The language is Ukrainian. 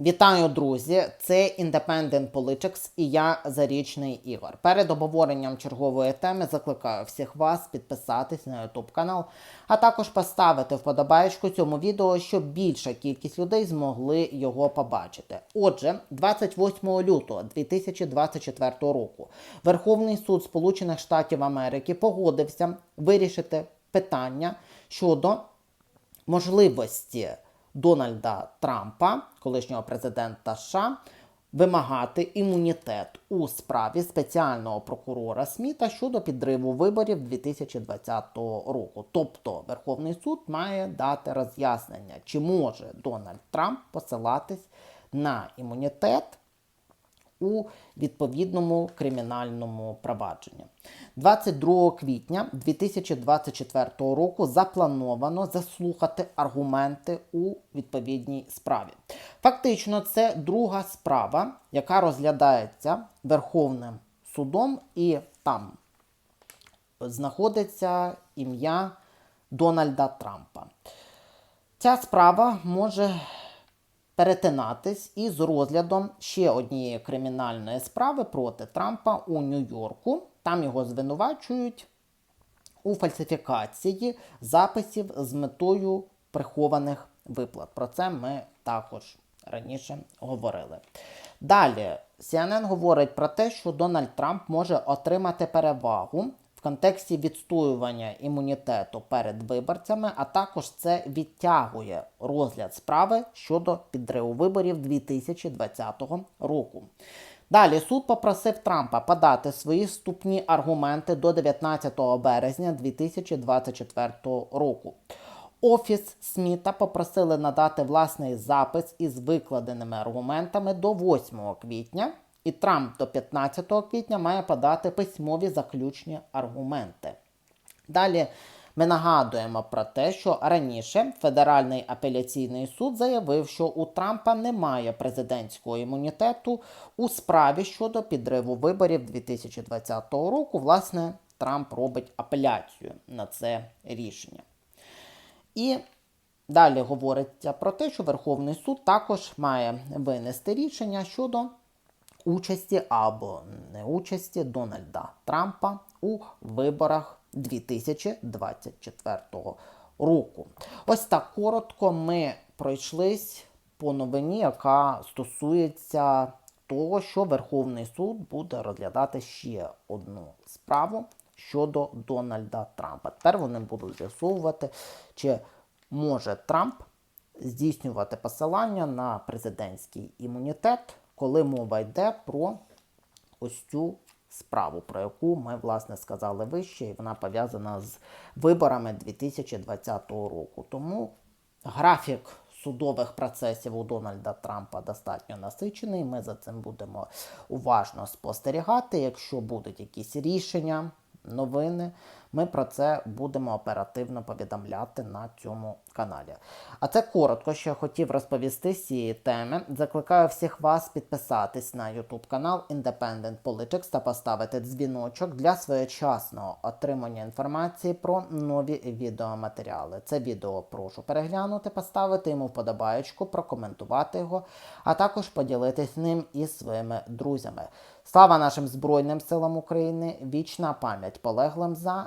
Вітаю, друзі! Це Independent Politics і я Зарічний Ігор. Перед обговоренням чергової теми закликаю всіх вас підписатись на YouTube канал, а також поставити вподобайку цьому відео, щоб більша кількість людей змогли його побачити. Отже, 28 лютого 2024 року Верховний суд Сполучених Штатів Америки погодився вирішити питання щодо можливості Дональда Трампа, колишнього президента США, вимагати імунітет у справі спеціального прокурора Сміта щодо підриву виборів 2020 року. Тобто Верховний суд має дати роз'яснення, чи може Дональд Трамп посилатись на імунітет у відповідному кримінальному провадженні. 22 квітня 2024 року заплановано заслухати аргументи у відповідній справі. Фактично, це друга справа, яка розглядається Верховним судом, і там знаходиться ім'я Дональда Трампа. Ця справа може перетинатись із розглядом ще однієї кримінальної справи проти Трампа у Нью-Йорку. Там його звинувачують у фальсифікації записів з метою прихованих виплат. Про це ми також раніше говорили. Далі CNN говорить про те, що Дональд Трамп може отримати перевагу контексті відстоювання імунітету перед виборцями, а також це відтягує розгляд справи щодо підриву виборів 2020 року. Далі суд попросив Трампа подати свої вступні аргументи до 19 березня 2024 року. Офіс Сміта попросили надати власний запис із викладеними аргументами до 8 квітня, і Трамп до 15 квітня має подати письмові заключні аргументи. Далі ми нагадуємо про те, що раніше Федеральний апеляційний суд заявив, що у Трампа немає президентського імунітету у справі щодо підриву виборів 2020 року. Власне, Трамп робить апеляцію на це рішення. І далі говориться про те, що Верховний суд також має винести рішення щодо участі або неучасті Дональда Трампа у виборах 2024 року. Ось так коротко ми пройшлись по новині, яка стосується того, що Верховний суд буде розглядати ще одну справу щодо Дональда Трампа. Тепер вони будуть з'ясовувати, чи може Трамп здійснювати посилання на президентський імунітет, коли мова йде про ось цю справу, про яку ми, власне, сказали вище, і вона пов'язана з виборами 2020 року. Тому графік судових процесів у Дональда Трампа достатньо насичений. Ми за цим будемо уважно спостерігати. Якщо будуть якісь рішення, новини, ми про це будемо оперативно повідомляти на цьому каналі. А це коротко, що я хотів розповісти з цієї теми. Закликаю всіх вас підписатись на YouTube канал Independent Politics та поставити дзвіночок для своєчасного отримання інформації про нові відеоматеріали. Це відео прошу переглянути, поставити йому вподобаєчку, прокоментувати його, а також поділитись ним із своїми друзями. Слава нашим Збройним силам України! Вічна пам'ять полеглим за